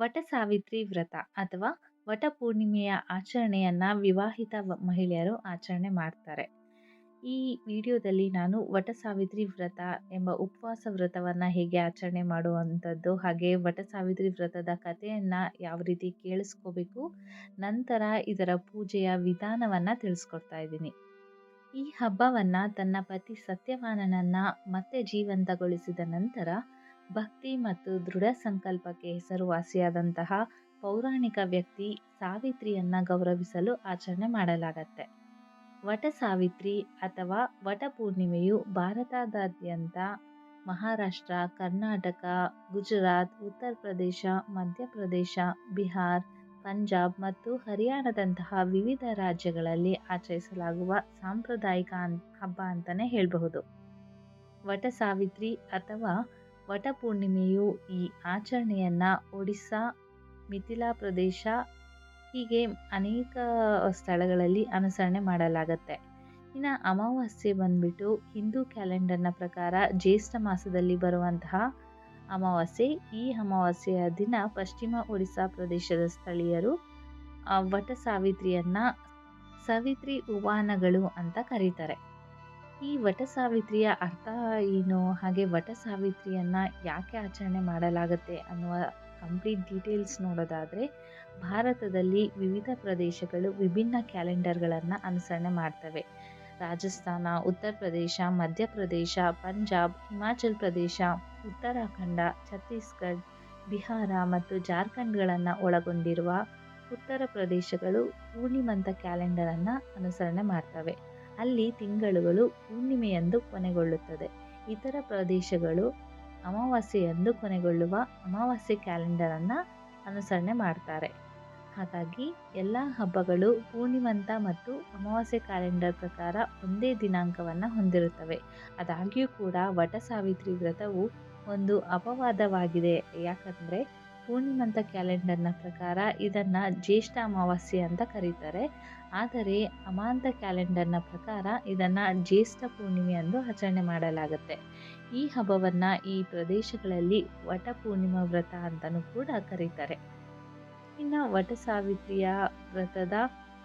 ವಟ ಸಾವಿತ್ರಿ ವ್ರತ ಅಥವಾ ವಟ ಪೂರ್ಣಿಮೆಯ ಆಚರಣೆಯನ್ನು ವಿವಾಹಿತ ಮಹಿಳೆಯರು ಆಚರಣೆ ಮಾಡ್ತಾರೆ. ಈ ವಿಡಿಯೋದಲ್ಲಿ ನಾನು ವಟ ಸಾವಿತ್ರಿ ವ್ರತ ಎಂಬ ಉಪವಾಸ ವ್ರತವನ್ನು ಹೇಗೆ ಆಚರಣೆ ಮಾಡುವಂಥದ್ದು ಹಾಗೆ ವಟ ಸಾವಿತ್ರಿ ವ್ರತದ ಕಥೆಯನ್ನು ಯಾವ ರೀತಿ ಕೇಳಿಸ್ಕೋಬೇಕು, ನಂತರ ಇದರ ಪೂಜೆಯ ವಿಧಾನವನ್ನು ತಿಳಿಸ್ಕೊಡ್ತಾ ಇದ್ದೀನಿ. ಈ ಹಬ್ಬವನ್ನು ತನ್ನ ಪತಿ ಸತ್ಯವಾನನನ್ನು ಮತ್ತೆ ಜೀವಂತಗೊಳಿಸಿದ ನಂತರ ಭಕ್ತಿ ಮತ್ತು ದೃಢ ಸಂಕಲ್ಪಕ್ಕೆ ಹೆಸರುವಾಸಿಯಾದಂತಹ ಪೌರಾಣಿಕ ವ್ಯಕ್ತಿ ಸಾವಿತ್ರಿಯನ್ನು ಗೌರವಿಸಲು ಆಚರಣೆ ಮಾಡಲಾಗತ್ತೆ. ವಟ ಸಾವಿತ್ರಿ ಅಥವಾ ವಟ ಪೂರ್ಣಿಮೆಯು ಭಾರತದಾದ್ಯಂತ ಮಹಾರಾಷ್ಟ್ರ, ಕರ್ನಾಟಕ, ಗುಜರಾತ್, ಉತ್ತರ ಪ್ರದೇಶ ಮಧ್ಯಪ್ರದೇಶ ಬಿಹಾರ್, ಪಂಜಾಬ್ ಮತ್ತು ಹರಿಯಾಣದಂತಹ ವಿವಿಧ ರಾಜ್ಯಗಳಲ್ಲಿ ಆಚರಿಸಲಾಗುವ ಸಾಂಪ್ರದಾಯಿಕ ಹಬ್ಬ ಅಂತಲೇ ಹೇಳಬಹುದು. ವಟ ಸಾವಿತ್ರಿ ಅಥವಾ ವಟ ಪೂರ್ಣಿಮೆಯು ಈ ಆಚರಣೆಯನ್ನು ಒಡಿಸ್ಸಾ, ಮಿಥಿಲಾ ಪ್ರದೇಶ ಹೀಗೆ ಅನೇಕ ಸ್ಥಳಗಳಲ್ಲಿ ಅನುಸರಣೆ ಮಾಡಲಾಗತ್ತೆ. ಇನ್ನು ಅಮಾವಾಸ್ಯೆ ಬಂದ್ಬಿಟ್ಟು ಹಿಂದೂ ಕ್ಯಾಲೆಂಡರ್ನ ಪ್ರಕಾರ ಜ್ಯೇಷ್ಠ ಮಾಸದಲ್ಲಿ ಬರುವಂತಹ ಅಮಾವಾಸ್ಯೆ, ಈ ಅಮಾವಾಸ್ಯೆಯ ದಿನ ಪಶ್ಚಿಮ ಒಡಿಸ್ಸಾ ಪ್ರದೇಶದ ಸ್ಥಳೀಯರು ವಟ ಸಾವಿತ್ರಿಯನ್ನು ಸಾವಿತ್ರಿ ಉವಾನಗಳು ಅಂತ ಕರೀತಾರೆ. ಈ ವಟ ಸಾವಿತ್ರಿಯ ಅರ್ಥ ಏನು? ಹಾಗೆ ವಟ ಸಾವಿತ್ರಿಯನ್ನು ಯಾಕೆ ಆಚರಣೆ ಮಾಡಲಾಗುತ್ತೆ ಅನ್ನುವ ಕಂಪ್ಲೀಟ್ ಡೀಟೇಲ್ಸ್ ನೋಡೋದಾದರೆ, ಭಾರತದಲ್ಲಿ ವಿವಿಧ ಪ್ರದೇಶಗಳು ವಿಭಿನ್ನ ಕ್ಯಾಲೆಂಡರ್ಗಳನ್ನು ಅನುಸರಣೆ ಮಾಡ್ತವೆ. ರಾಜಸ್ಥಾನ, ಉತ್ತರ ಪ್ರದೇಶ ಮಧ್ಯಪ್ರದೇಶ ಪಂಜಾಬ್, ಹಿಮಾಚಲ್ ಪ್ರದೇಶ, ಉತ್ತರಾಖಂಡ ಛತ್ತೀಸ್ಗಢ ಬಿಹಾರ ಮತ್ತು ಜಾರ್ಖಂಡ್ಗಳನ್ನು ಒಳಗೊಂಡಿರುವ ಉತ್ತರ ಪ್ರದೇಶಗಳು ಪೂರ್ಣಿಮಂತ ಕ್ಯಾಲೆಂಡರನ್ನು ಅನುಸರಣೆ ಮಾಡ್ತವೆ. ಅಲ್ಲಿ ತಿಂಗಳುಗಳು ಪೂರ್ಣಿಮೆಯಂದು ಕೊನೆಗೊಳ್ಳುತ್ತದೆ. ಇತರ ಪ್ರದೇಶಗಳು ಅಮಾವಾಸ್ಯೆಯಂದು ಕೊನೆಗೊಳ್ಳುವ ಅಮಾವಾಸ್ಯೆ ಕ್ಯಾಲೆಂಡರನ್ನು ಅನುಸರಣೆ ಮಾಡ್ತಾರೆ. ಹಾಗಾಗಿ ಎಲ್ಲ ಹಬ್ಬಗಳು ಪೂರ್ಣಿಮಂತ ಮತ್ತು ಅಮಾವಾಸ್ಯೆ ಕ್ಯಾಲೆಂಡರ್ ಪ್ರಕಾರ ಒಂದೇ ದಿನಾಂಕವನ್ನು ಹೊಂದಿರುತ್ತವೆ. ಅದಾಗಿಯೂ ಕೂಡ ವಟ ಸಾವಿತ್ರಿ ವ್ರತವು ಒಂದು ಅಪವಾದವಾಗಿದೆ. ಯಾಕಂದರೆ ಪೂರ್ಣಿಮಂತ ಕ್ಯಾಲೆಂಡರ್ನ ಪ್ರಕಾರ ಇದನ್ನು ಜ್ಯೇಷ್ಠ ಅಮಾವಾಸ್ಯೆ ಅಂತ ಕರೀತಾರೆ. ಆದರೆ ಅಮಾಂತ ಕ್ಯಾಲೆಂಡರ್ನ ಪ್ರಕಾರ ಇದನ್ನು ಜ್ಯೇಷ್ಠ ಪೂರ್ಣಿಮೆ ಎಂದು ಆಚರಣೆ ಮಾಡಲಾಗುತ್ತೆ. ಈ ಹಬ್ಬವನ್ನು ಈ ಪ್ರದೇಶಗಳಲ್ಲಿ ವಟ ಪೂರ್ಣಿಮಾ ವ್ರತ ಅಂತಲೂ ಕೂಡ ಕರೀತಾರೆ. ಇನ್ನು ವಟ ಸಾವಿತ್ರಿಯ ವ್ರತದ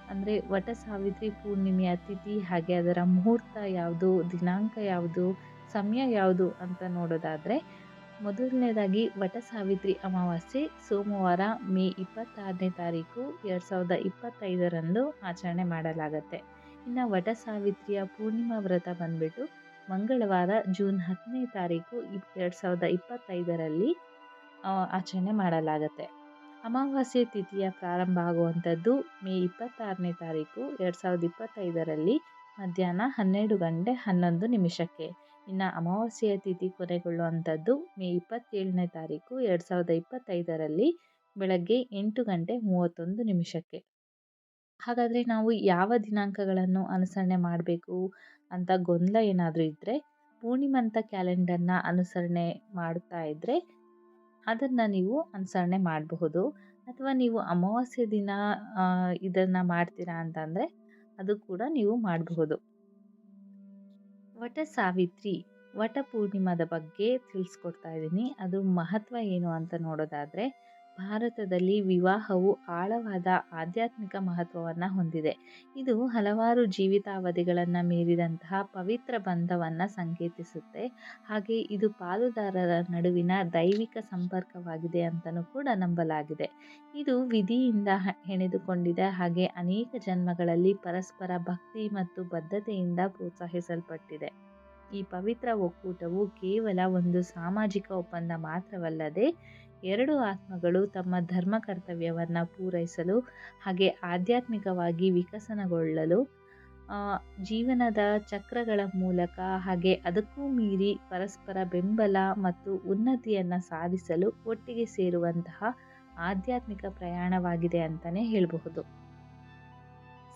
ಅಂದರೆ ವಟ ಸಾವಿತ್ರಿ ಪೂರ್ಣಿಮೆಯ ತಿಥಿ ಹಾಗೆ ಅದರ ಮುಹೂರ್ತ ಯಾವುದು, ದಿನಾಂಕ ಯಾವುದು, ಸಮಯ ಯಾವುದು ಅಂತ ನೋಡೋದಾದರೆ ಮೊದಲನೇದಾಗಿ ವಟ ಸಾವಿತ್ರಿ ಅಮಾವಾಸ್ಯೆ, ಸೋಮವಾರ ಮೇ ಇಪ್ಪತ್ತಾರನೇ ತಾರೀಕು ಎರಡು ಸಾವಿರದ ಇಪ್ಪತ್ತೈದರಂದು ಆಚರಣೆ ಮಾಡಲಾಗತ್ತೆ. ಇನ್ನು ವಟ ಸಾವಿತ್ರಿಯ ಪೂರ್ಣಿಮಾ ವ್ರತ ಬಂದ್ಬಿಟ್ಟು ಮಂಗಳವಾರ ಜೂನ್ ಹತ್ತನೇ ತಾರೀಕು ಎರಡು ಸಾವಿರದ ಇಪ್ಪತ್ತೈದರಲ್ಲಿ ಆಚರಣೆ ಮಾಡಲಾಗತ್ತೆ. ಅಮಾವಾಸ್ಯೆ ತಿಥಿಯ ಪ್ರಾರಂಭ ಆಗುವಂಥದ್ದು ಮೇ ಇಪ್ಪತ್ತಾರನೇ ತಾರೀಕು ಎರಡು ಸಾವಿರದ ಇಪ್ಪತ್ತೈದರಲ್ಲಿ ಮಧ್ಯಾಹ್ನ ಹನ್ನೆರಡು ಗಂಟೆ ಹನ್ನೊಂದು ನಿಮಿಷಕ್ಕೆ. ಇನ್ನು ಅಮಾವಾಸ್ಯೆಯ ತಿಥಿ ಕೊನೆಗೊಳ್ಳುವಂಥದ್ದು ಮೇ ಇಪ್ಪತ್ತೇಳನೇ ತಾರೀಕು ಎರಡು ಸಾವಿರದ ಇಪ್ಪತ್ತೈದರಲ್ಲಿ ಬೆಳಗ್ಗೆ ಎಂಟು ಗಂಟೆ ಮೂವತ್ತೊಂದು ನಿಮಿಷಕ್ಕೆ. ಹಾಗಾದರೆ ನಾವು ಯಾವ ದಿನಾಂಕಗಳನ್ನು ಅನುಸರಣೆ ಮಾಡಬೇಕು ಅಂತ ಗೊಂದಲ ಏನಾದರೂ ಇದ್ದರೆ ಪೂರ್ಣಿಮಂತ ಕ್ಯಾಲೆಂಡರ್ನ ಅನುಸರಣೆ ಮಾಡ್ತಾ ಇದ್ದರೆ ಅದನ್ನು ನೀವು ಅನುಸರಣೆ ಮಾಡಬಹುದು. ಅಥವಾ ನೀವು ಅಮಾವಾಸ್ಯೆ ದಿನ ಇದನ್ನು ಮಾಡ್ತೀರಾ ಅಂತಂದರೆ ಅದು ಕೂಡ ನೀವು ಮಾಡಬಹುದು. ವಟ ಸಾವಿತ್ರಿ ವಟ ಪೂರ್ಣಿಮಾದ ಬಗ್ಗೆ ತಿಳಿಸ್ಕೊಡ್ತಾ ಇದ್ದೀನಿ. ಅದು ಮಹತ್ವ ಏನು ಅಂತ ನೋಡೋದಾದರೆ ಭಾರತದಲ್ಲಿ ವಿವಾಹವು ಆಳವಾದ ಆಧ್ಯಾತ್ಮಿಕ ಮಹತ್ವವನ್ನು ಹೊಂದಿದೆ. ಇದು ಹಲವಾರು ಜೀವಿತಾವಧಿಗಳನ್ನು ಮೀರಿದಂತಹ ಪವಿತ್ರ ಬಂಧವನ್ನು ಸಂಕೇತಿಸುತ್ತೆ. ಹಾಗೆ ಇದು ಪಾಲುದಾರರ ನಡುವಿನ ದೈವಿಕ ಸಂಪರ್ಕವಾಗಿದೆ ಅಂತಲೂ ಕೂಡ ನಂಬಲಾಗಿದೆ. ಇದು ವಿಧಿಯಿಂದ ಹೆಣೆದುಕೊಂಡಿದೆ. ಹಾಗೆ ಅನೇಕ ಜನ್ಮಗಳಲ್ಲಿ ಪರಸ್ಪರ ಭಕ್ತಿ ಮತ್ತು ಬದ್ಧತೆಯಿಂದ ಪ್ರೋತ್ಸಾಹಿಸಲ್ಪಟ್ಟಿದೆ. ಈ ಪವಿತ್ರ ಒಕ್ಕೂಟವು ಕೇವಲ ಒಂದು ಸಾಮಾಜಿಕ ಒಪ್ಪಂದ ಮಾತ್ರವಲ್ಲದೆ ಎರಡು ಆತ್ಮಗಳು ತಮ್ಮ ಧರ್ಮ ಕರ್ತವ್ಯವನ್ನು ಪೂರೈಸಲು ಹಾಗೆ ಆಧ್ಯಾತ್ಮಿಕವಾಗಿ ವಿಕಸನಗೊಳ್ಳಲು ಜೀವನದ ಚಕ್ರಗಳ ಮೂಲಕ ಹಾಗೆ ಅದಕ್ಕೂ ಮೀರಿ ಪರಸ್ಪರ ಬೆಂಬಲ ಮತ್ತು ಉನ್ನತಿಯನ್ನು ಸಾಧಿಸಲು ಒಟ್ಟಿಗೆ ಸೇರುವಂತಹ ಆಧ್ಯಾತ್ಮಿಕ ಪ್ರಯಾಣವಾಗಿದೆ ಅಂತಲೇ ಹೇಳಬಹುದು.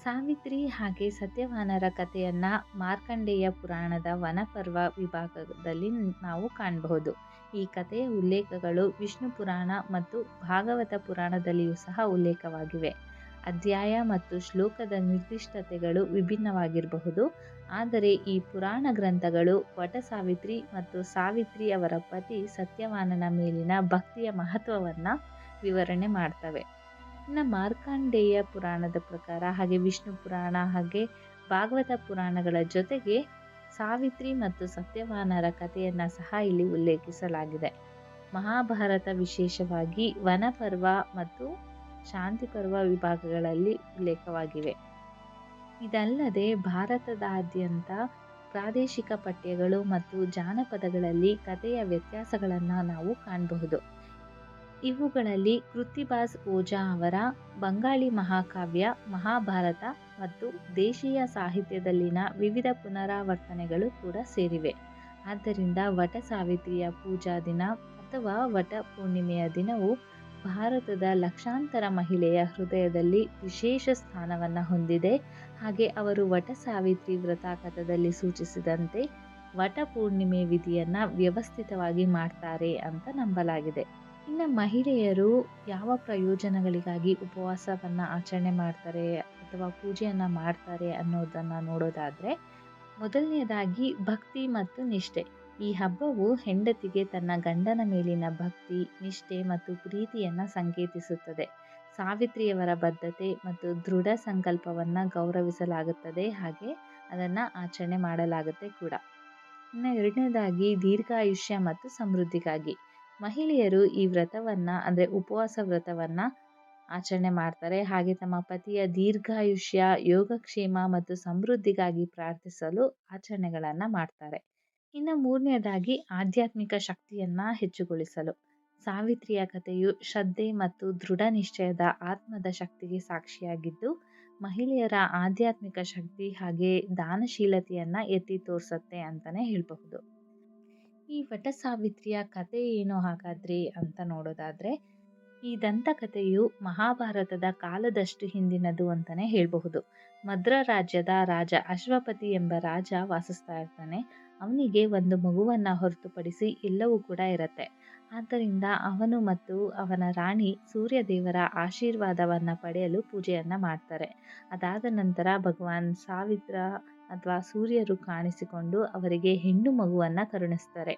ಸಾವಿತ್ರಿ ಹಾಗೆ ಸತ್ಯವಾನರ ಕಥೆಯನ್ನು ಮಾರ್ಕಂಡೇಯ ಪುರಾಣದ ವನಪರ್ವ ವಿಭಾಗದಲ್ಲಿ ನಾವು ಕಾಣಬಹುದು. ಈ ಕಥೆಯ ಉಲ್ಲೇಖಗಳು ವಿಷ್ಣು ಪುರಾಣ ಮತ್ತು ಭಾಗವತ ಪುರಾಣದಲ್ಲಿಯೂ ಸಹ ಉಲ್ಲೇಖವಾಗಿವೆ. ಅಧ್ಯಾಯ ಮತ್ತು ಶ್ಲೋಕದ ನಿರ್ದಿಷ್ಟತೆಗಳು ವಿಭಿನ್ನವಾಗಿರಬಹುದು, ಆದರೆ ಈ ಪುರಾಣ ಗ್ರಂಥಗಳು ವಟ ಸಾವಿತ್ರಿ ಮತ್ತು ಸಾವಿತ್ರಿ ಅವರ ಪತಿ ಸತ್ಯವಾನನ ಮೇಲಿನ ಭಕ್ತಿಯ ಮಹತ್ವವನ್ನು ವಿವರಣೆ ಮಾಡ್ತವೆ. ಇನ್ನು ಮಾರ್ಕಾಂಡೇಯ ಪುರಾಣದ ಪ್ರಕಾರ ಹಾಗೆ ವಿಷ್ಣು ಪುರಾಣ ಹಾಗೆ ಭಾಗವತ ಪುರಾಣಗಳ ಜೊತೆಗೆ ಸಾವಿತ್ರಿ ಮತ್ತು ಸತ್ಯವಾನರ ಕಥೆಯನ್ನು ಸಹ ಇಲ್ಲಿ ಉಲ್ಲೇಖಿಸಲಾಗಿದೆ. ಮಹಾಭಾರತ ವಿಶೇಷವಾಗಿ ವನಪರ್ವ ಮತ್ತು ಶಾಂತಿ ಪರ್ವ ವಿಭಾಗಗಳಲ್ಲಿ ಉಲ್ಲೇಖವಾಗಿವೆ. ಇದಲ್ಲದೆ ಭಾರತದಾದ್ಯಂತ ಪ್ರಾದೇಶಿಕ ಪಠ್ಯಗಳು ಮತ್ತು ಜಾನಪದಗಳಲ್ಲಿ ಕಥೆಯ ವ್ಯತ್ಯಾಸಗಳನ್ನು ನಾವು ಕಾಣಬಹುದು. ಇವುಗಳಲ್ಲಿ ಕೃತಿಬಾಸ್ ಓಜಾ ಅವರ ಬಂಗಾಳಿ ಮಹಾಕಾವ್ಯ, ಮಹಾಭಾರತ ಮತ್ತು ದೇಶೀಯ ಸಾಹಿತ್ಯದಲ್ಲಿನ ವಿವಿಧ ಪುನರಾವರ್ತನೆಗಳು ಕೂಡ ಸೇರಿವೆ. ಆದ್ದರಿಂದ ವಟ ಸಾವಿತ್ರಿಯ ಪೂಜಾ ದಿನ ಅಥವಾ ವಟ ಪೂರ್ಣಿಮೆಯ ದಿನವು ಭಾರತದ ಲಕ್ಷಾಂತರ ಮಹಿಳೆಯ ಹೃದಯದಲ್ಲಿ ವಿಶೇಷ ಸ್ಥಾನವನ್ನು ಹೊಂದಿದೆ. ಹಾಗೆ ಅವರು ವಟ ಸಾವಿತ್ರಿ ವ್ರತಾಕಥದಲ್ಲಿ ಸೂಚಿಸಿದಂತೆ ವಟ ಪೂರ್ಣಿಮೆ ವಿಧಿಯನ್ನು ವ್ಯವಸ್ಥಿತವಾಗಿ ಮಾಡ್ತಾರೆ ಅಂತ ನಂಬಲಾಗಿದೆ. ಇನ್ನು ಮಹಿಳೆಯರು ಯಾವ ಪ್ರಯೋಜನಗಳಿಗಾಗಿ ಉಪವಾಸವನ್ನು ಆಚರಣೆ ಮಾಡ್ತಾರೆ ಅಥವಾ ಪೂಜೆಯನ್ನು ಮಾಡ್ತಾರೆ ಅನ್ನೋದನ್ನು ನೋಡೋದಾದರೆ ಮೊದಲನೆಯದಾಗಿ ಭಕ್ತಿ ಮತ್ತು ನಿಷ್ಠೆ. ಈ ಹಬ್ಬವು ಹೆಂಡತಿಗೆ ತನ್ನ ಗಂಡನ ಮೇಲಿನ ಭಕ್ತಿ, ನಿಷ್ಠೆ ಮತ್ತು ಪ್ರೀತಿಯನ್ನು ಸಂಕೇತಿಸುತ್ತದೆ. ಸಾವಿತ್ರಿಯವರ ಬದ್ಧತೆ ಮತ್ತು ದೃಢ ಸಂಕಲ್ಪವನ್ನು ಗೌರವಿಸಲಾಗುತ್ತದೆ, ಹಾಗೆ ಅದನ್ನು ಆಚರಣೆ ಮಾಡಲಾಗುತ್ತೆ ಕೂಡ. ಇನ್ನು ಎರಡನೇದಾಗಿ ದೀರ್ಘಾಯುಷ್ಯ ಮತ್ತು ಸಮೃದ್ಧಿಗಾಗಿ. ಮಹಿಳೆಯರು ಈ ವ್ರತವನ್ನು, ಅಂದರೆ ಉಪವಾಸ ವ್ರತವನ್ನು ಆಚರಣೆ ಮಾಡ್ತಾರೆ. ಹಾಗೆ ತಮ್ಮ ಪತಿಯ ದೀರ್ಘಾಯುಷ್ಯ, ಯೋಗಕ್ಷೇಮ ಮತ್ತು ಸಮೃದ್ಧಿಗಾಗಿ ಪ್ರಾರ್ಥಿಸಲು ಆಚರಣೆಗಳನ್ನು ಮಾಡ್ತಾರೆ. ಇನ್ನು ಮೂರನೆಯದಾಗಿ ಆಧ್ಯಾತ್ಮಿಕ ಶಕ್ತಿಯನ್ನು ಹೆಚ್ಚುಗೊಳಿಸಲು. ಸಾವಿತ್ರಿಯ ಕಥೆಯು ಶ್ರದ್ಧೆ ಮತ್ತು ದೃಢ ನಿಶ್ಚಯದ ಆತ್ಮದ ಶಕ್ತಿಗೆ ಸಾಕ್ಷಿಯಾಗಿದ್ದು, ಮಹಿಳೆಯರ ಆಧ್ಯಾತ್ಮಿಕ ಶಕ್ತಿ ಹಾಗೆ ದಾನಶೀಲತೆಯನ್ನು ಎತ್ತಿ ತೋರಿಸುತ್ತೆ ಅಂತಲೇ ಹೇಳಬಹುದು. ಈ ವಟಸಾವಿತ್ರಿಯ ಕಥೆ ಏನು ಹಾಗಾದ್ರೆ ಅಂತ ನೋಡೋದಾದರೆ, ಈ ದಂತಕಥೆಯು ಮಹಾಭಾರತದ ಕಾಲದಷ್ಟು ಹಿಂದಿನದು ಅಂತಲೇ ಹೇಳಬಹುದು. ಮದ್ರ ರಾಜ್ಯದ ರಾಜ ಅಶ್ವಪತಿ ಎಂಬ ರಾಜ ವಾಸಿಸ್ತಾ ಇರ್ತಾನೆ. ಅವನಿಗೆ ಒಂದು ಮಗುವನ್ನು ಹೊರತುಪಡಿಸಿ ಎಲ್ಲವೂ ಕೂಡ ಇರುತ್ತೆ. ಆದ್ದರಿಂದ ಅವನು ಮತ್ತು ಅವನ ರಾಣಿ ಸೂರ್ಯದೇವರ ಆಶೀರ್ವಾದವನ್ನು ಪಡೆಯಲು ಪೂಜೆಯನ್ನು ಮಾಡ್ತಾರೆ. ಅದಾದ ನಂತರ ಭಗವಾನ್ ಸಾವಿತ್ರ ಅಥವಾ ಸೂರ್ಯರು ಕಾಣಿಸಿಕೊಂಡು ಅವರಿಗೆ ಹೆಣ್ಣು ಮಗುವನ್ನು ಕರುಣಿಸ್ತಾರೆ.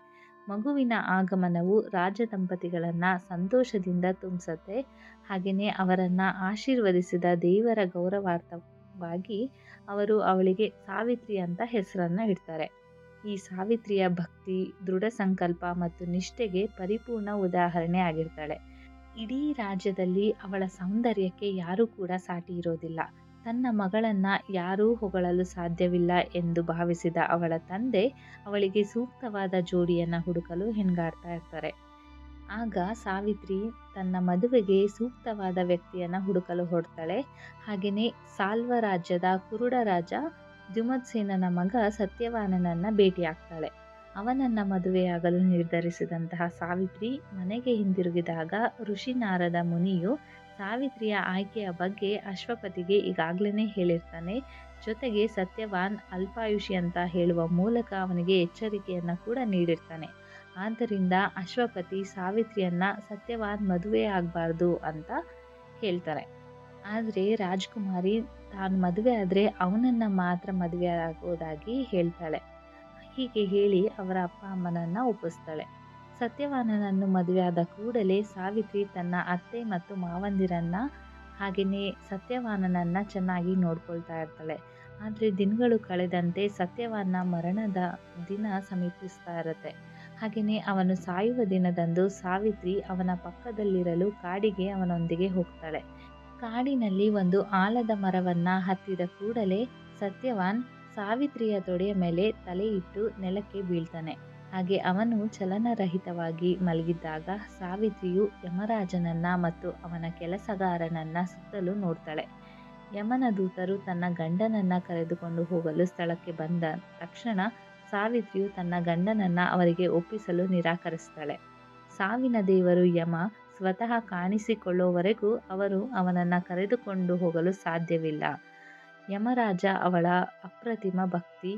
ಮಗುವಿನ ಆಗಮನವು ರಾಜ ದಂಪತಿಗಳನ್ನು ಸಂತೋಷದಿಂದ ತುಂಬಿಸುತ್ತೆ. ಹಾಗೆಯೇ ಅವರನ್ನು ಆಶೀರ್ವದಿಸಿದ ದೇವರ ಗೌರವಾರ್ಥವಾಗಿ ಅವರು ಅವಳಿಗೆ ಸಾವಿತ್ರಿ ಅಂತ ಹೆಸರನ್ನು ಇಡ್ತಾರೆ. ಈ ಸಾವಿತ್ರಿಯ ಭಕ್ತಿ, ದೃಢ ಸಂಕಲ್ಪ ಮತ್ತು ನಿಷ್ಠೆಗೆ ಪರಿಪೂರ್ಣ ಉದಾಹರಣೆ ಆಗಿರ್ತಾಳೆ. ಇಡೀ ರಾಜ್ಯದಲ್ಲಿ ಅವಳ ಸೌಂದರ್ಯಕ್ಕೆ ಯಾರೂ ಕೂಡ ಸಾಟಿ ಇರೋದಿಲ್ಲ. ತನ್ನ ಮಗಳನ್ನು ಯಾರೂ ಹೊಗಳಲು ಸಾಧ್ಯವಿಲ್ಲ ಎಂದು ಭಾವಿಸಿದ ಅವಳ ತಂದೆ ಅವಳಿಗೆ ಸೂಕ್ತವಾದ ಜೋಡಿಯನ್ನು ಹುಡುಕಲು ಹೆಣ್ಗಾಡ್ತಾ ಇರ್ತಾರೆ. ಆಗ ಸಾವಿತ್ರಿ ತನ್ನ ಮದುವೆಗೆ ಸೂಕ್ತವಾದ ವ್ಯಕ್ತಿಯನ್ನು ಹುಡುಕಲು ಹೊಡ್ತಾಳೆ ಹಾಗೆಯೇ ಸಾಲ್ವ ರಾಜ್ಯದ ಕುರುಡ ರಾಜ ದ್ಯುಮತ್ಸೇನನ ಮಗ ಸತ್ಯವಾನನನ್ನು ಭೇಟಿಯಾಗ್ತಾಳೆ ಅವನನ್ನು ಮದುವೆಯಾಗಲು ನಿರ್ಧರಿಸಿದಂತಹ ಸಾವಿತ್ರಿ ಮನೆಗೆ ಹಿಂದಿರುಗಿದಾಗ ಋಷಿನಾರದ ಮುನಿಯು ಸಾವಿತ್ರಿಯ ಆಯ್ಕೆಯ ಬಗ್ಗೆ ಅಶ್ವಪತಿಗೆ ಈಗಾಗಲೇ ಹೇಳಿರ್ತಾನೆ. ಜೊತೆಗೆ ಸತ್ಯವಾನ್ ಅಲ್ಪಾಯುಷಿ ಅಂತ ಹೇಳುವ ಮೂಲಕ ಅವನಿಗೆ ಎಚ್ಚರಿಕೆಯನ್ನು ಕೂಡ ನೀಡಿರ್ತಾನೆ. ಆದ್ದರಿಂದ ಅಶ್ವಪತಿ ಸಾವಿತ್ರಿಯನ್ನು ಸತ್ಯವಾನ್ ಮದುವೆ ಆಗಬಾರ್ದು ಅಂತ ಹೇಳ್ತಾರೆ. ಆದರೆ ರಾಜ್ಕುಮಾರಿ ತಾನು ಮದುವೆ ಆದರೆ ಅವನನ್ನು ಮಾತ್ರ ಮದುವೆ ಆಗೋದಾಗಿ ಹೇಳ್ತಾಳೆ. ಹೀಗೆ ಹೇಳಿ ಅವರ ಅಪ್ಪ ಅಮ್ಮನನ್ನು ಒಪ್ಪಿಸ್ತಾಳೆ. ಸತ್ಯವಾನನನ್ನು ಮದುವೆಯಾದ ಕೂಡಲೇ ಸಾವಿತ್ರಿ ತನ್ನ ಅತ್ತೆ ಮತ್ತು ಮಾವಂದಿರನ್ನು ಹಾಗೆಯೇ ಸತ್ಯವಾನನನ್ನು ಚೆನ್ನಾಗಿ ನೋಡ್ಕೊಳ್ತಾ ಇರ್ತಾಳೆ. ಆದರೆ ದಿನಗಳು ಕಳೆದಂತೆ ಸತ್ಯವಾನ ಮರಣದ ದಿನ ಸಮೀಪಿಸ್ತಾ ಇರುತ್ತೆ. ಹಾಗೆಯೇ ಅವನು ಸಾಯುವ ದಿನದಂದು ಸಾವಿತ್ರಿ ಅವನ ಪಕ್ಕದಲ್ಲಿರಲು ಕಾಡಿಗೆ ಅವನೊಂದಿಗೆ ಹೋಗ್ತಾಳೆ. ಕಾಡಿನಲ್ಲಿ ಒಂದು ಆಲದ ಮರವನ್ನು ಹತ್ತಿದ ಕೂಡಲೇ ಸತ್ಯವಾನ್ ಸಾವಿತ್ರಿಯ ತೊಡೆಯ ಮೇಲೆ ತಲೆ ಇಟ್ಟು ನೆಲಕ್ಕೆ ಬೀಳ್ತಾನೆ. ಹಾಗೆ ಅವನು ಚಲನರಹಿತವಾಗಿ ಮಲಗಿದ್ದಾಗ ಸಾವಿತ್ರಿಯು ಯಮರಾಜನನ್ನ ಮತ್ತು ಅವನ ಕೆಲಸಗಾರನನ್ನ ಸುತ್ತಲೂ ನೋಡ್ತಾಳೆ. ಯಮನ ದೂತರು ತನ್ನ ಗಂಡನನ್ನ ಕರೆದುಕೊಂಡು ಹೋಗಲು ಸ್ಥಳಕ್ಕೆ ಬಂದ ತಕ್ಷಣ ಸಾವಿತ್ರಿಯು ತನ್ನ ಗಂಡನನ್ನ ಅವರಿಗೆ ಒಪ್ಪಿಸಲು ನಿರಾಕರಿಸ್ತಾಳೆ. ಸಾವಿನ ದೇವರು ಯಮ ಸ್ವತಃ ಕಾಣಿಸಿಕೊಳ್ಳುವವರೆಗೂ ಅವರು ಅವನನ್ನು ಕರೆದುಕೊಂಡು ಹೋಗಲು ಸಾಧ್ಯವಿಲ್ಲ. ಯಮರಾಜ ಅವಳ ಅಪ್ರತಿಮ ಭಕ್ತಿ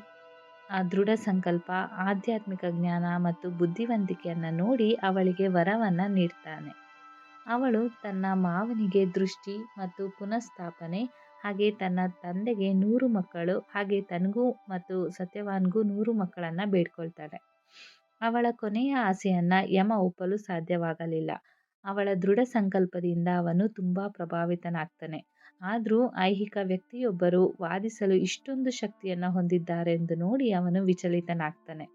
ದೃಢ ಸಂಕಲ್ಪ, ಆಧ್ಯಾತ್ಮಿಕ ಜ್ಞಾನ ಮತ್ತು ಬುದ್ಧಿವಂತಿಕೆಯನ್ನು ನೋಡಿ ಅವಳಿಗೆ ವರವನ್ನು ನೀಡ್ತಾನೆ. ಅವಳು ತನ್ನ ಮಾವನಿಗೆ ದೃಷ್ಟಿ ಮತ್ತು ಪುನಃಸ್ಥಾಪನೆ, ಹಾಗೆ ತನ್ನ ತಂದೆಗೆ ನೂರು ಮಕ್ಕಳು, ಹಾಗೆ ತನಗೂ ಮತ್ತು ಸತ್ಯವಾನ್ಗೂ ನೂರು ಮಕ್ಕಳನ್ನು ಬೇಡ್ಕೊಳ್ತಾಳೆ. ಅವಳ ಕೊನೆಯ ಆಸೆಯನ್ನು ಯಮ ಒಪ್ಪಲು ಸಾಧ್ಯವಾಗಲಿಲ್ಲ. ಅವಳ ದೃಢ ಸಂಕಲ್ಪದಿಂದ ಅವನು ತುಂಬ ಪ್ರಭಾವಿತನಾಗ್ತಾನೆ. ಆದರೂ ಐಹಿಕ ವ್ಯಕ್ತಿಯೊಬ್ಬರು ವಾದಿಸಲು ಇಷ್ಟೊಂದು ಶಕ್ತಿಯನ್ನು ಹೊಂದಿದ್ದಾರೆಂದು ನೋಡಿ ಅವನು ವಿಚಲಿತನಾಗ್ತಾನೆ.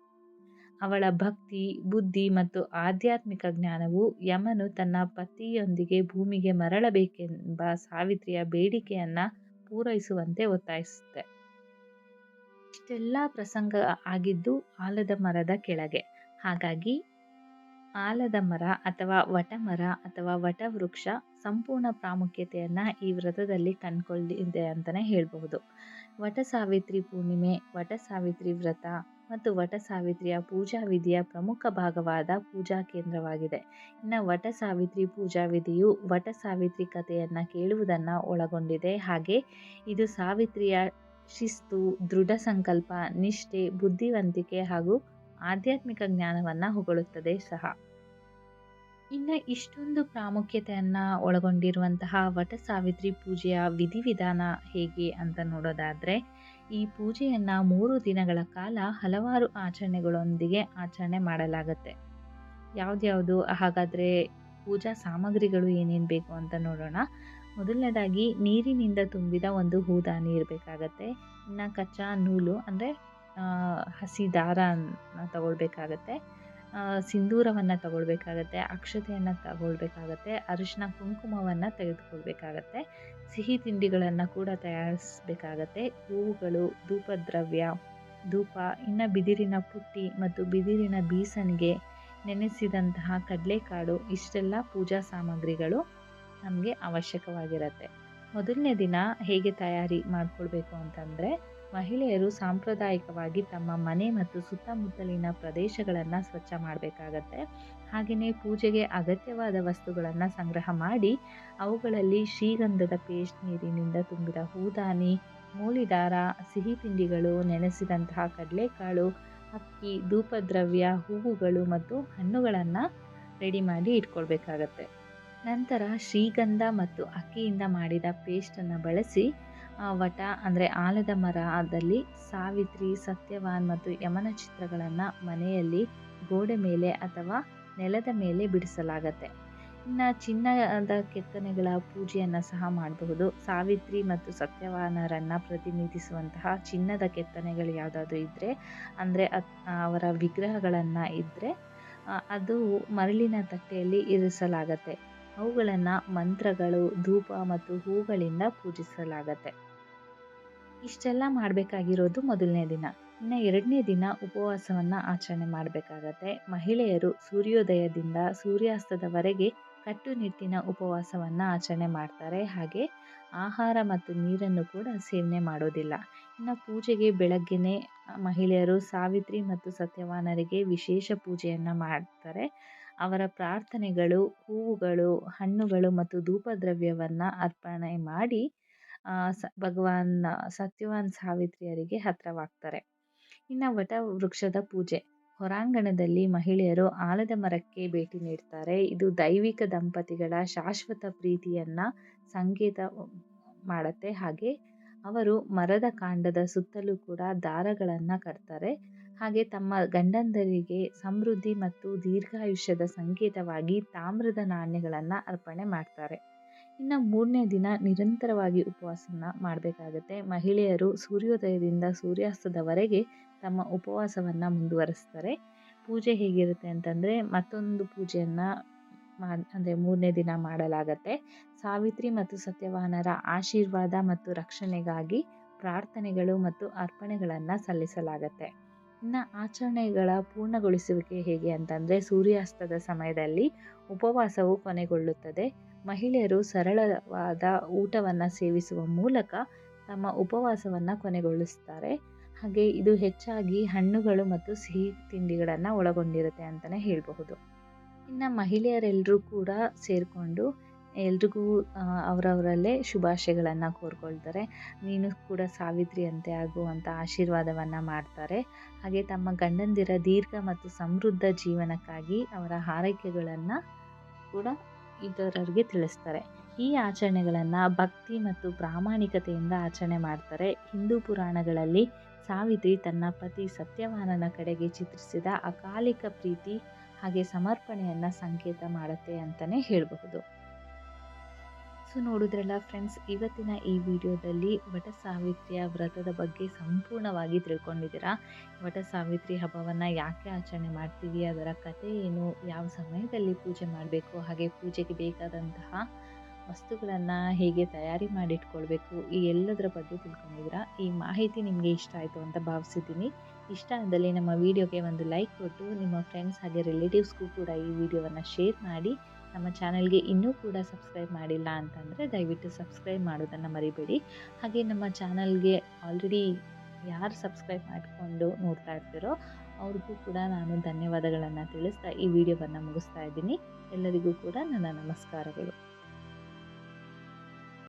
ಅವಳ ಭಕ್ತಿ, ಬುದ್ಧಿ ಮತ್ತು ಆಧ್ಯಾತ್ಮಿಕ ಜ್ಞಾನವು ಯಮನು ತನ್ನ ಪತಿಯೊಂದಿಗೆ ಭೂಮಿಗೆ ಮರಳಬೇಕೆಂಬ ಸಾವಿತ್ರಿಯ ಬೇಡಿಕೆಯನ್ನು ಪೂರೈಸುವಂತೆ ಒತ್ತಾಯಿಸುತ್ತೆ. ಇಷ್ಟೆಲ್ಲ ಪ್ರಸಂಗ ಆಗಿದ್ದು ಆಲದ ಮರದ ಕೆಳಗೆ. ಹಾಗಾಗಿ ಆಲದ ಮರ ಅಥವಾ ವಟಮರ ಅಥವಾ ವಟವೃಕ್ಷ ಸಂಪೂರ್ಣ ಪ್ರಾಮುಖ್ಯತೆಯನ್ನು ಈ ವ್ರತದಲ್ಲಿ ಕಂಡುಕೊಂಡಿದೆ ಅಂತಲೇ ಹೇಳಬಹುದು. ವಟ ಸಾವಿತ್ರಿ ಪೂರ್ಣಿಮೆ ವಟ ಸಾವಿತ್ರಿ ವ್ರತ ಮತ್ತು ವಟ ಸಾವಿತ್ರಿಯ ಪೂಜಾ ವಿಧಿಯ ಪ್ರಮುಖ ಭಾಗವಾದ ಪೂಜಾ ಕೇಂದ್ರವಾಗಿದೆ. ಇನ್ನು ವಟ ಸಾವಿತ್ರಿ ಪೂಜಾ ವಿಧಿಯು ವಟ ಸಾವಿತ್ರಿ ಕಥೆಯನ್ನು ಕೇಳುವುದನ್ನು ಒಳಗೊಂಡಿದೆ. ಹಾಗೆ ಇದು ಸಾವಿತ್ರಿಯ ಶಿಸ್ತು, ದೃಢ ಸಂಕಲ್ಪ, ನಿಷ್ಠೆ, ಬುದ್ಧಿವಂತಿಕೆ ಹಾಗೂ ಆಧ್ಯಾತ್ಮಿಕ ಜ್ಞಾನವನ್ನು ಹೊಗಳುತ್ತದೆ ಸಹ. ಇನ್ನು ಇಷ್ಟೊಂದು ಪ್ರಾಮುಖ್ಯತೆಯನ್ನು ಒಳಗೊಂಡಿರುವಂತಹ ವಟ ಸಾವಿತ್ರಿ ಪೂಜೆಯ ವಿಧಿವಿಧಾನ ಹೇಗೆ ಅಂತ ನೋಡೋದಾದರೆ, ಈ ಪೂಜೆಯನ್ನು ಮೂರು ದಿನಗಳ ಕಾಲ ಹಲವಾರು ಆಚರಣೆಗಳೊಂದಿಗೆ ಆಚರಣೆ ಮಾಡಲಾಗುತ್ತೆ. ಯಾವ್ದ್ಯಾವುದು? ಹಾಗಾದರೆ ಪೂಜಾ ಸಾಮಗ್ರಿಗಳು ಏನೇನು ಬೇಕು ಅಂತ ನೋಡೋಣ. ಮೊದಲನೇದಾಗಿ ನೀರಿನಿಂದ ತುಂಬಿದ ಒಂದು ಹೂದಾನಿ ಇರಬೇಕಾಗತ್ತೆ. ಇನ್ನು ಕಚ್ಚಾ ನೂಲು ಅಂದರೆ ಹಸಿ ದಾರನ ತಗೊಳ್ಬೇಕಾಗತ್ತೆ. ಸಿಂಧೂರವನ್ನು ತಗೊಳ್ಬೇಕಾಗತ್ತೆ, ಅಕ್ಷತೆಯನ್ನು ತಗೊಳ್ಬೇಕಾಗತ್ತೆ, ಅರಿಶಿನ ಕುಂಕುಮವನ್ನು ತೆಗೆದುಕೊಳ್ಬೇಕಾಗತ್ತೆ, ಸಿಹಿ ತಿಂಡಿಗಳನ್ನು ಕೂಡ ತಯಾರಿಸಬೇಕಾಗತ್ತೆ, ಹೂವುಗಳು, ಧೂಪದ್ರವ್ಯ, ಧೂಪ, ಇನ್ನು ಬಿದಿರಿನ ಪುಟ್ಟಿ ಮತ್ತು ಬಿದಿರಿನ ಬೀಸಣಿಗೆ ನೆನೆಸಿದಂತಹ ಕಡಲೆಕಾಳು, ಇಷ್ಟೆಲ್ಲ ಪೂಜಾ ಸಾಮಗ್ರಿಗಳು ನಮಗೆ ಅವಶ್ಯಕವಾಗಿರುತ್ತೆ. ಮೊದಲನೇ ದಿನ ಹೇಗೆ ತಯಾರಿ ಮಾಡಿಕೊಳ್ಬೇಕು ಅಂತಂದರೆ, ಮಹಿಳೆಯರು ಸಾಂಪ್ರದಾಯಿಕವಾಗಿ ತಮ್ಮ ಮನೆ ಮತ್ತು ಸುತ್ತಮುತ್ತಲಿನ ಪ್ರದೇಶಗಳನ್ನು ಸ್ವಚ್ಛ ಮಾಡಬೇಕಾಗತ್ತೆ. ಹಾಗೆಯೇ ಪೂಜೆಗೆ ಅಗತ್ಯವಾದ ವಸ್ತುಗಳನ್ನು ಸಂಗ್ರಹ ಮಾಡಿ, ಅವುಗಳಲ್ಲಿ ಶ್ರೀಗಂಧದ ಪೇಸ್ಟ್ ನೀರಿನಿಂದ ತುಂಬಿದ ಹೂದಾನಿ, ಮೂಲಿದಾರ ಸಿಹಿ ತಿಂಡಿಗಳು ನೆನೆಸಿದಂತಹ ಕಡಲೆಕಾಳು, ಅಕ್ಕಿ, ಧೂಪದ್ರವ್ಯ, ಹೂವುಗಳು ಮತ್ತು ಹಣ್ಣುಗಳನ್ನು ರೆಡಿ ಮಾಡಿ ಇಟ್ಕೊಳ್ಬೇಕಾಗತ್ತೆ. ನಂತರ ಶ್ರೀಗಂಧ ಮತ್ತು ಅಕ್ಕಿಯಿಂದ ಮಾಡಿದ ಪೇಸ್ಟನ್ನು ಬಳಸಿ ವಟ ಅಂದರೆ ಆಲದ ಮರದಲ್ಲಿ ಸಾವಿತ್ರಿ, ಸತ್ಯವಾನ್ ಮತ್ತು ಯಮನ ಚಿತ್ರಗಳನ್ನು ಮನೆಯಲ್ಲಿ ಗೋಡೆ ಮೇಲೆ ಅಥವಾ ನೆಲದ ಮೇಲೆ ಬಿಡಿಸಲಾಗತ್ತೆ. ಇನ್ನು ಚಿನ್ನದ ಕೆತ್ತನೆಗಳ ಪೂಜೆಯನ್ನು ಸಹ ಮಾಡಬಹುದು. ಸಾವಿತ್ರಿ ಮತ್ತು ಸತ್ಯವಾನರನ್ನು ಪ್ರತಿನಿಧಿಸುವಂತಹ ಚಿನ್ನದ ಕೆತ್ತನೆಗಳು ಯಾವುದಾದ್ರೂ ಇದ್ದರೆ ಅಂದರೆ ಅವರ ವಿಗ್ರಹಗಳನ್ನು ಇದ್ದರೆ ಅದು ಮರಳಿನ ತಟ್ಟೆಯಲ್ಲಿ ಇರಿಸಲಾಗತ್ತೆ. ಅವುಗಳನ್ನು ಮಂತ್ರಗಳು, ಧೂಪ ಮತ್ತು ಹೂಗಳಿಂದ ಪೂಜಿಸಲಾಗತ್ತೆ. ಇಷ್ಟೆಲ್ಲ ಮಾಡಬೇಕಾಗಿರೋದು ಮೊದಲನೇ ದಿನ. ಇನ್ನು ಎರಡನೇ ದಿನ ಉಪವಾಸವನ್ನು ಆಚರಣೆ ಮಾಡಬೇಕಾಗತ್ತೆ. ಮಹಿಳೆಯರು ಸೂರ್ಯೋದಯದಿಂದ ಸೂರ್ಯಾಸ್ತದವರೆಗೆ ಕಟ್ಟುನಿಟ್ಟಿನ ಉಪವಾಸವನ್ನು ಆಚರಣೆ ಮಾಡ್ತಾರೆ. ಹಾಗೆ ಆಹಾರ ಮತ್ತು ನೀರನ್ನು ಕೂಡ ಸೇವನೆ ಮಾಡೋದಿಲ್ಲ. ಇನ್ನು ಪೂಜೆಗೆ ಬೆಳಗ್ಗೆನೇ ಮಹಿಳೆಯರು ಸಾವಿತ್ರಿ ಮತ್ತು ಸತ್ಯವಾನರಿಗೆ ವಿಶೇಷ ಪೂಜೆಯನ್ನು ಮಾಡ್ತಾರೆ. ಅವರ ಪ್ರಾರ್ಥನೆಗಳು, ಹೂವುಗಳು, ಹಣ್ಣುಗಳು ಮತ್ತು ಧೂಪದ್ರವ್ಯವನ್ನು ಅರ್ಪಣೆ ಮಾಡಿ ಸ, ಭಗವಾನ್, ಸತ್ಯವಾನ್ ಸಾವಿತ್ರಿಯರಿಗೆ ಹತ್ರವಾಗ್ತಾರೆ. ಇನ್ನು ವಟ ವೃಕ್ಷದ ಪೂಜೆ. ಹೊರಾಂಗಣದಲ್ಲಿ ಮಹಿಳೆಯರು ಆಲದ ಮರಕ್ಕೆ ಭೇಟಿ ನೀಡ್ತಾರೆ. ಇದು ದೈವಿಕ ದಂಪತಿಗಳ ಶಾಶ್ವತ ಪ್ರೀತಿಯನ್ನು ಸಂಕೇತ ಮಾಡುತ್ತೆ. ಹಾಗೆ ಅವರು ಮರದ ಕಾಂಡದ ಸುತ್ತಲೂ ಕೂಡ ದಾರಗಳನ್ನು ಕಟ್ತಾರೆ. ಹಾಗೆ ತಮ್ಮ ಗಂಡಂದರಿಗೆ ಸಮೃದ್ಧಿ ಮತ್ತು ದೀರ್ಘಾಯುಷ್ಯದ ಸಂಕೇತವಾಗಿ ತಾಮ್ರದ ನಾಣ್ಯಗಳನ್ನು ಅರ್ಪಣೆ ಮಾಡ್ತಾರೆ. ಇನ್ನು ಮೂರನೇ ದಿನ ನಿರಂತರವಾಗಿ ಉಪವಾಸನ ಮಾಡಬೇಕಾಗತ್ತೆ. ಮಹಿಳೆಯರು ಸೂರ್ಯೋದಯದಿಂದ ಸೂರ್ಯಾಸ್ತದವರೆಗೆ ತಮ್ಮ ಉಪವಾಸವನ್ನು ಮುಂದುವರಿಸ್ತಾರೆ. ಪೂಜೆ ಹೇಗಿರುತ್ತೆ ಅಂತಂದರೆ ಮತ್ತೊಂದು ಪೂಜೆಯನ್ನು ಮಾ ಅಂದರೆ ಮೂರನೇ ದಿನ ಮಾಡಲಾಗತ್ತೆ. ಸಾವಿತ್ರಿ ಮತ್ತು ಸತ್ಯವಾನರ ಆಶೀರ್ವಾದ ಮತ್ತು ರಕ್ಷಣೆಗಾಗಿ ಪ್ರಾರ್ಥನೆಗಳು ಮತ್ತು ಅರ್ಪಣೆಗಳನ್ನು ಸಲ್ಲಿಸಲಾಗತ್ತೆ. ಇನ್ನು ಆಚರಣೆಗಳ ಪೂರ್ಣಗೊಳಿಸುವಿಕೆ ಹೇಗೆ ಅಂತಂದರೆ ಸೂರ್ಯಾಸ್ತದ ಸಮಯದಲ್ಲಿ ಉಪವಾಸವು ಕೊನೆಗೊಳ್ಳುತ್ತದೆ. ಮಹಿಳೆಯರು ಸರಳವಾದ ಊಟವನ್ನು ಸೇವಿಸುವ ಮೂಲಕ ತಮ್ಮ ಉಪವಾಸವನ್ನು ಕೊನೆಗೊಳಿಸ್ತಾರೆ. ಹಾಗೆ ಇದು ಹೆಚ್ಚಾಗಿ ಹಣ್ಣುಗಳು ಮತ್ತು ಸಿಹಿ ತಿಂಡಿಗಳನ್ನು ಒಳಗೊಂಡಿರುತ್ತೆ ಅಂತಲೇ ಹೇಳಬಹುದು. ಇನ್ನು ಮಹಿಳೆಯರೆಲ್ಲರೂ ಕೂಡ ಸೇರಿಕೊಂಡು ಎಲ್ರಿಗೂ ಅವರವರಲ್ಲೇ ಶುಭಾಶಯಗಳನ್ನು ಕೋರ್ಕೊಳ್ತಾರೆ. ನೀನು ಕೂಡ ಸಾವಿತ್ರಿ ಅಂತೆ ಆಗು ಅಂತ ಆಶೀರ್ವಾದವನ್ನು ಮಾಡ್ತಾರೆ. ಹಾಗೆ ತಮ್ಮ ಗಂಡಂದಿರ ದೀರ್ಘ ಮತ್ತು ಸಮೃದ್ಧ ಜೀವನಕ್ಕಾಗಿ ಅವರ ಹಾರೈಕೆಗಳನ್ನು ಕೂಡ ಇತರರಿಗೆ ತಿಳಿಸ್ತಾರೆ. ಈ ಆಚರಣೆಗಳನ್ನು ಭಕ್ತಿ ಮತ್ತು ಪ್ರಾಮಾಣಿಕತೆಯಿಂದ ಆಚರಣೆ ಮಾಡ್ತಾರೆ. ಹಿಂದೂ ಪುರಾಣಗಳಲ್ಲಿ ಸಾವಿತ್ರಿ ತನ್ನ ಪತಿ ಸತ್ಯವಾನನ ಕಡೆಗೆ ಚಿತ್ರಿಸಿದ ಅಕಾಲಿಕ ಪ್ರೀತಿ ಹಾಗೆ ಸಮರ್ಪಣೆಯನ್ನು ಸಂಕೇತ ಮಾಡುತ್ತೆ ಅಂತಲೇ ಹೇಳಬಹುದು. ಸೊ ನೋಡಿದ್ರಲ್ಲ ಫ್ರೆಂಡ್ಸ್ ಇವತ್ತಿನ ಈ ವಿಡಿಯೋದಲ್ಲಿ ವಟ ಸಾವಿತ್ರಿಯ ವ್ರತದ ಬಗ್ಗೆ ಸಂಪೂರ್ಣವಾಗಿ ತಿಳ್ಕೊಂಡಿದ್ದೀರಾ? ವಟ ಸಾವಿತ್ರಿ ಹಬ್ಬವನ್ನು ಯಾಕೆ ಆಚರಣೆ ಮಾಡ್ತೀವಿ? ಅದರ ಕಥೆ ಏನು? ಯಾವ ಸಮಯದಲ್ಲಿ ಪೂಜೆ ಮಾಡಬೇಕು? ಹಾಗೆ ಪೂಜೆಗೆ ಬೇಕಾದಂತಹ ವಸ್ತುಗಳನ್ನು ಹೇಗೆ ತಯಾರಿ ಮಾಡಿಟ್ಕೊಳ್ಬೇಕು? ಈ ಎಲ್ಲದರ ಬಗ್ಗೆ ತಿಳ್ಕೊಂಡಿದ್ದೀರಾ? ಈ ಮಾಹಿತಿ ನಿಮಗೆ ಇಷ್ಟ ಆಯಿತು ಅಂತ ಭಾವಿಸಿದ್ದೀನಿ. ಇಷ್ಟ ಆದಲ್ಲಿ ನಮ್ಮ ವಿಡಿಯೋಗೆ ಒಂದು ಲೈಕ್ ಕೊಟ್ಟು ನಿಮ್ಮ ಫ್ರೆಂಡ್ಸ್ ಹಾಗೆ ರಿಲೇಟಿವ್ಸ್ಗೂ ಕೂಡ ಈ ವಿಡಿಯೋವನ್ನು ಶೇರ್ ಮಾಡಿ. ನಮ್ಮ ಚಾನಲ್ಗೆ ಇನ್ನೂ ಕೂಡ ಸಬ್ಸ್ಕ್ರೈಬ್ ಮಾಡಿಲ್ಲ ಅಂತಂದರೆ ದಯವಿಟ್ಟು ಸಬ್ಸ್ಕ್ರೈಬ್ ಮಾಡೋದನ್ನು ಮರಿಬೇಡಿ. ಹಾಗೆ ನಮ್ಮ ಚಾನಲ್ಗೆ ಆಲ್ರೆಡಿ ಯಾರು ಸಬ್ಸ್ಕ್ರೈಬ್ ಮಾಡಿಕೊಂಡು ನೋಡ್ತಾ ಇರ್ತೀರೋ ಅವ್ರಿಗೂ ಕೂಡ ನಾನು ಧನ್ಯವಾದಗಳನ್ನು ತಿಳಿಸ್ತಾ ಈ ವಿಡಿಯೋವನ್ನು ಮುಗಿಸ್ತಾ ಇದ್ದೀನಿ. ಎಲ್ಲರಿಗೂ ಕೂಡ ನನ್ನ ನಮಸ್ಕಾರಗಳು.